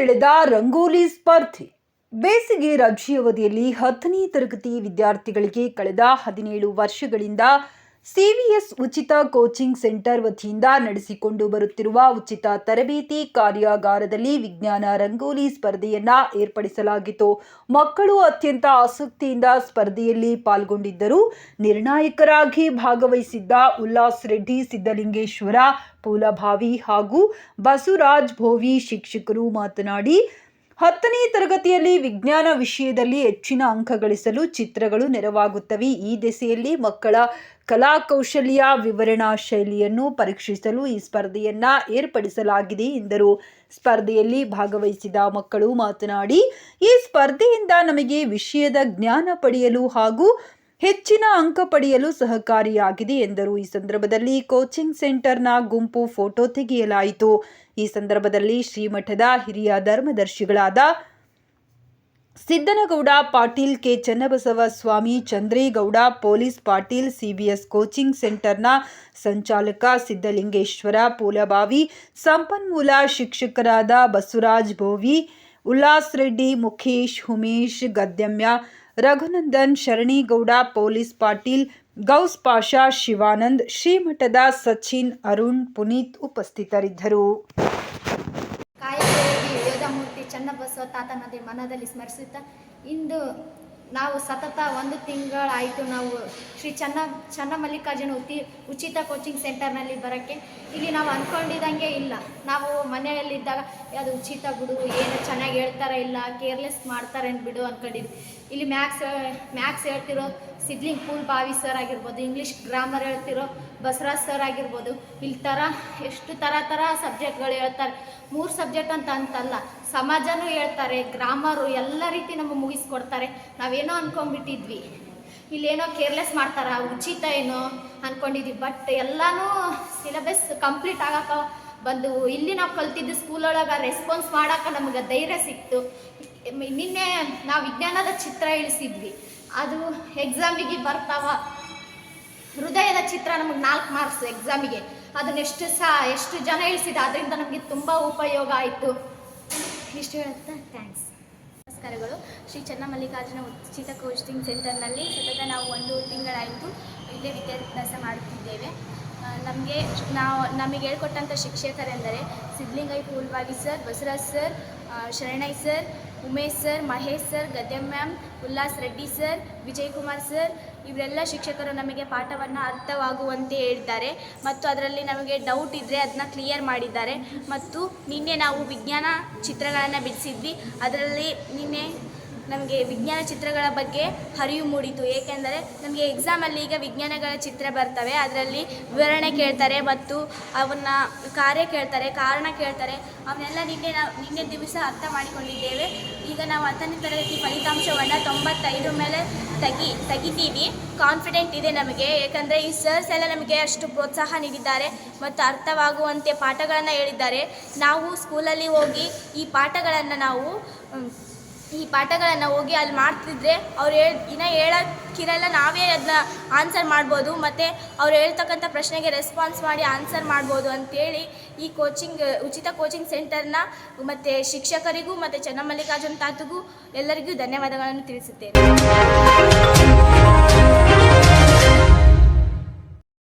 ಸೆಳೆದ ರಂಗೋಲಿ ಸ್ಪರ್ಧೆ. ಬೇಸಿಗೆ ರಜೆಯವಧಿಯಲ್ಲಿ ಹತ್ತನೇ ತರಗತಿ ವಿದ್ಯಾರ್ಥಿಗಳಿಗೆ ಕಳೆದ ಹದಿನೇಳು ವರ್ಷಗಳಿಂದ ಸಿವಿಎಸ್ ಉಚಿತ ಕೋಚಿಂಗ್ ಸೆಂಟರ್ ವತಿಯಿಂದ ನಡೆಸಿಕೊಂಡು ಬರುತ್ತಿರುವ ಉಚಿತ ತರಬೇತಿ ಕಾರ್ಯಾಗಾರದಲ್ಲಿ ವಿಜ್ಞಾನ ರಂಗೋಲಿ ಸ್ಪರ್ಧೆಯನ್ನ ಏರ್ಪಡಿಸಲಾಗಿತ್ತು. ಮಕ್ಕಳು ಅತ್ಯಂತ ಆಸಕ್ತಿಯಿಂದ ಸ್ಪರ್ಧೆಯಲ್ಲಿ ಪಾಲ್ಗೊಂಡಿದ್ದರು. ನಿರ್ಣಾಯಕರಾಗಿ ಭಾಗವಹಿಸಿದ್ದ ಉಲ್ಲಾಸ್ ರೆಡ್ಡಿ ಸಿದ್ದಲಿಂಗೇಶ್ವರ ಪೂಲಭಾವಿ ಹಾಗೂ ಬಸವರಾಜ್ ಭೋವಿ ಶಿಕ್ಷಕರು ಮಾತನಾಡಿ ಹತ್ತನೇ ತರಗತಿಯಲ್ಲಿ ವಿಜ್ಞಾನ ವಿಷಯದಲ್ಲಿ ಹೆಚ್ಚಿನ ಅಂಕ ಗಳಿಸಲು ಚಿತ್ರಗಳು ನೆರವಾಗುತ್ತವೆ. ಈ ದಿಸೆಯಲ್ಲಿ ಮಕ್ಕಳ ಕಲಾಕೌಶಲ್ಯ ವಿವರಣಾ ಶೈಲಿಯನ್ನು ಪರೀಕ್ಷಿಸಲು ಈ ಸ್ಪರ್ಧೆಯನ್ನ ಏರ್ಪಡಿಸಲಾಗಿದೆ ಎಂದರು. ಸ್ಪರ್ಧೆಯಲ್ಲಿ ಭಾಗವಹಿಸಿದ ಮಕ್ಕಳು ಮಾತನಾಡಿ, ಈ ಸ್ಪರ್ಧೆಯಿಂದ ನಮಗೆ ವಿಷಯದ ಜ್ಞಾನ ಪಡೆಯಲು ಹಾಗೂ ಹೆಚ್ಚಿನ ಅಂಕ ಪಡೆಯಲು ಸಹಕಾರಿಯಾಗಿದೆ ಎಂದರು. ಈ ಸಂದರ್ಭದಲ್ಲಿ ಕೋಚಿಂಗ್ ಸೆಂಟರ್ನ ಗುಂಪು ಫೋಟೋ ತೆಗೆಯಲಾಯಿತು. ಈ ಸಂದರ್ಭದಲ್ಲಿ ಶ್ರೀಮಠದ ಹಿರಿಯ ಧರ್ಮದರ್ಶಿಗಳಾದ Siddanagouda Patil K. Channabasava Swami, Chandregowda police Patil CBS coaching ಸೆಂಟರ್ನ ಸಂಚಾಲಕ ಸಿದ್ದಲಿಂಗೇಶ್ವರ ಪೂಲಬಾವಿ ಸಂಪನ್ಮೂಲ ಶಿಕ್ಷಕರಾದ ಬಸವರಾಜ್ ಭೋವಿ, ಉಲ್ಲಾಸ್ ರೆಡ್ಡಿ, ಮುಖೇಶ್ ಹುಮೇಶ್ ಗದ್ಯಮ್ಯ ರಘುನಂದನ್, ಶರಣಿಗೌಡ, ಪೊಲೀಸ್ ಪಾಟೀಲ್, ಗೌಸ್ ಪಾಷಾ, ಶಿವಾನಂದ್, ಶ್ರೀಮಠದ ಸಚಿನ್, ಅರುಣ್, ಪುನೀತ್ ಉಪಸ್ಥಿತರಿದ್ದರು. ಮೂರ್ತಿ ಯೋಧಮೂರ್ತಿ ಚನ್ನಬಸವ ತಾತನದೇ ಮನದಲ್ಲಿ ಸ್ಮರಿಸುತ್ತಾ ಇಂದು ನಾವು ಸತತ ಒಂದು ತಿಂಗಳಾಯಿತು ನಾವು ಶ್ರೀ ಚನ್ನ ಚನ್ನಮಲ್ಲಿಕಾರ್ಜುನ ಉತಿ, ಉಚಿತ ಕೋಚಿಂಗ್ ಸೆಂಟರ್ನಲ್ಲಿ ಬರೋಕ್ಕೆ. ಇಲ್ಲಿ ನಾವು ಅಂದ್ಕೊಂಡಿದ್ದಂಗೆ ಇಲ್ಲ. ನಾವು ಮನೆಯಲ್ಲಿದ್ದಾಗ ಅದು ಉಚಿತ ಬಿಡು ಏನು ಚೆನ್ನಾಗಿ ಹೇಳ್ತಾರೆ ಇಲ್ಲ ಕೇರ್ಲೆಸ್ ಮಾಡ್ತಾರೆ ಬಿಡು ಅಂದ್ಕೊಂಡಿದ್ವಿ ಇಲ್ಲಿ ಮ್ಯಾಕ್ಸ್ ಮ್ಯಾಕ್ಸ್ ಹೇಳ್ತಿರೋ ಸಿದ್ಲಿಂಗ್ ಪೂಲ್ ಬಾವಿ ಸರ್ ಆಗಿರ್ಬೋದು ಇಂಗ್ಲೀಷ್ ಗ್ರಾಮರ್ ಹೇಳ್ತಿರೋ ಬಸವರಾಜ್ ಸರ್ ಆಗಿರ್ಬೋದು, ಇಲ್ಲಿ ಥರ ಎಷ್ಟು ಥರ ಥರ ಸಬ್ಜೆಕ್ಟ್ಗಳು ಹೇಳ್ತಾರೆ. ಮೂರು ಸಬ್ಜೆಕ್ಟ್ ಅಂತ ಅಂತಲ್ಲ, ಸಮಾಜನೂ ಹೇಳ್ತಾರೆ ಗ್ರಾಮರು ಎಲ್ಲ ರೀತಿ ನಮಗೆ ಮುಗಿಸ್ಕೊಡ್ತಾರೆ. ನಾವೇನೋ ಅಂದ್ಕೊಂಡ್ಬಿಟ್ಟಿದ್ವಿ ಇಲ್ಲೇನೋ ಕೇರ್ಲೆಸ್ ಮಾಡ್ತಾರ, ಉಚಿತ ಏನೋ ಅಂದ್ಕೊಂಡಿದ್ವಿ ಬಟ್ ಎಲ್ಲನೂ ಸಿಲೆಬಸ್ ಕಂಪ್ಲೀಟ್ ಆಗಕ್ಕೆ ಬಂದು ಇಲ್ಲಿ ನಾವು ಕಲ್ತಿದ್ದು ಸ್ಕೂಲೊಳಗೆ ರೆಸ್ಪಾನ್ಸ್ ಮಾಡೋಕೆ ನಮಗೆ ಧೈರ್ಯ ಸಿಕ್ತು. ನಿನ್ನೆ ನಾವು ವಿಜ್ಞಾನದ ಚಿತ್ರ ಇಳಿಸಿದ್ವಿ. ಅದು ಎಕ್ಸಾಮಿಗೆ ಬರ್ತಾವ. ಹೃದಯದ ಚಿತ್ರ ನಮಗೆ ನಾಲ್ಕು ಮಾರ್ಕ್ಸ್ ಎಕ್ಸಾಮಿಗೆ ಅದನ್ನ ಎಷ್ಟು ಸಹ ಎಷ್ಟು ಜನ ಇಳಿಸಿದ, ಅದರಿಂದ ನಮಗೆ ತುಂಬ ಉಪಯೋಗ ಆಯಿತು. ಇಷ್ಟು ಹೇಳುತ್ತಾ? ಥ್ಯಾಂಕ್ಸ್ ನಮಸ್ಕಾರಗಳು. ಶ್ರೀ ಚನ್ನಮಲ್ಲಿಕಾರ್ಜುನ ಉಚಿತ ಕೋಚಿಂಗ್ ಸೆಂಟರ್ನಲ್ಲಿ ಸತತ ನಾವು ಒಂದು ತಿಂಗಳಾಯಿತು ಇಲ್ಲೇ ವಿದ್ಯಾಭ್ಯಾಸ ಮಾಡುತ್ತಿದ್ದೇವೆ. ನಮಗೆ ನಾವು ನಮಗೆ ಹೇಳ್ಕೊಟ್ಟಂಥ ಶಿಕ್ಷಕರೆಂದರೆ Siddlingai ಪೂಲ್ವಾಗಿ sir, Basavaraj sir Sharanai sir, Umesh sir, Mahesh sir, Gadyam ma'am, Ullas Reddy sir Vijay Kumar sir, ಇವರೆಲ್ಲ ಶಿಕ್ಷಕರು ನಮಗೆ ಪಾಠವನ್ನು ಅರ್ಥವಾಗುವಂತೆ ಹೇಳಿದ್ದಾರೆ ಮತ್ತು ಅದರಲ್ಲಿ ನಮಗೆ ಡೌಟ್ ಇದ್ದರೆ ಅದನ್ನ ಕ್ಲಿಯರ್ ಮಾಡಿದ್ದಾರೆ. ಮತ್ತು ನಿನ್ನೆ ನಾವು ವಿಜ್ಞಾನ ಚಿತ್ರಗಳನ್ನು ಬಿಡಿಸಿದ್ವಿ. ಅದರಲ್ಲಿ ನಿನ್ನೆ ನಮಗೆ ವಿಜ್ಞಾನ ಚಿತ್ರಗಳ ಬಗ್ಗೆ ಅರಿವು ಮೂಡಿತು. ಏಕೆಂದರೆ ನಮಗೆ ಎಕ್ಸಾಮಲ್ಲಿ ಈಗ ವಿಜ್ಞಾನಗಳ ಚಿತ್ರ ಬರ್ತವೆ. ಅದರಲ್ಲಿ ವಿವರಣೆ ಕೇಳ್ತಾರೆ ಮತ್ತು ಅವನ್ನ ಕಾರ್ಯ ಕೇಳ್ತಾರೆ, ಕಾರಣ ಕೇಳ್ತಾರೆ. ಅವನ್ನೆಲ್ಲ ನಿನ್ನೆ ನಾವು, ನಿನ್ನೆ ದಿವಸ ಅರ್ಥ ಮಾಡಿಕೊಂಡಿದ್ದೇವೆ. ಈಗ ನಾವು ಹತ್ತನೇ ತರಗತಿ ಫಲಿತಾಂಶವನ್ನು ತೊಂಬತ್ತೈದು ಮೇಲೆ ತೆಗಿ, ತೆಗಿತೀವಿ. ಕಾನ್ಫಿಡೆಂಟ್ ಇದೆ ನಮಗೆ. ಏಕೆಂದರೆ ಈ ಸರ್ಸ್ ಎಲ್ಲ ನಮಗೆ ಅಷ್ಟು ಪ್ರೋತ್ಸಾಹ ನೀಡಿದ್ದಾರೆ ಮತ್ತು ಅರ್ಥವಾಗುವಂತೆ ಪಾಠಗಳನ್ನು ಹೇಳಿದ್ದಾರೆ. ನಾವು ಸ್ಕೂಲಲ್ಲಿ ಹೋಗಿ ಈ ಪಾಠಗಳನ್ನು ನಾವು ಈ ಪಾಠಗಳನ್ನು ಹೋಗಿ ಅಲ್ಲಿ ಮಾಡ್ತಿದ್ರೆ ಅವ್ರು ಹೇಳ್, ಇನ್ನು ಹೇಳೋಕ್ಕಿರಲ್ಲ, ನಾವೇ ಅದನ್ನ ಆನ್ಸರ್ ಮಾಡ್ಬೋದು. ಮತ್ತು ಅವ್ರು ಹೇಳ್ತಕ್ಕಂಥ ಪ್ರಶ್ನೆಗೆ ರೆಸ್ಪಾನ್ಸ್ ಮಾಡಿ ಆನ್ಸರ್ ಮಾಡ್ಬೋದು ಅಂತೇಳಿ ಈ ಕೋಚಿಂಗ್ ಉಚಿತ ಕೋಚಿಂಗ್ ಸೆಂಟರ್ನ ಮತ್ತು ಶಿಕ್ಷಕರಿಗೂ ಮತ್ತು ಚನ್ನಮಲ್ಲಿಕಾರ್ಜುನ್ ತಾತಗೂ ಎಲ್ಲರಿಗೂ ಧನ್ಯವಾದಗಳನ್ನು ತಿಳಿಸುತ್ತೇನೆ.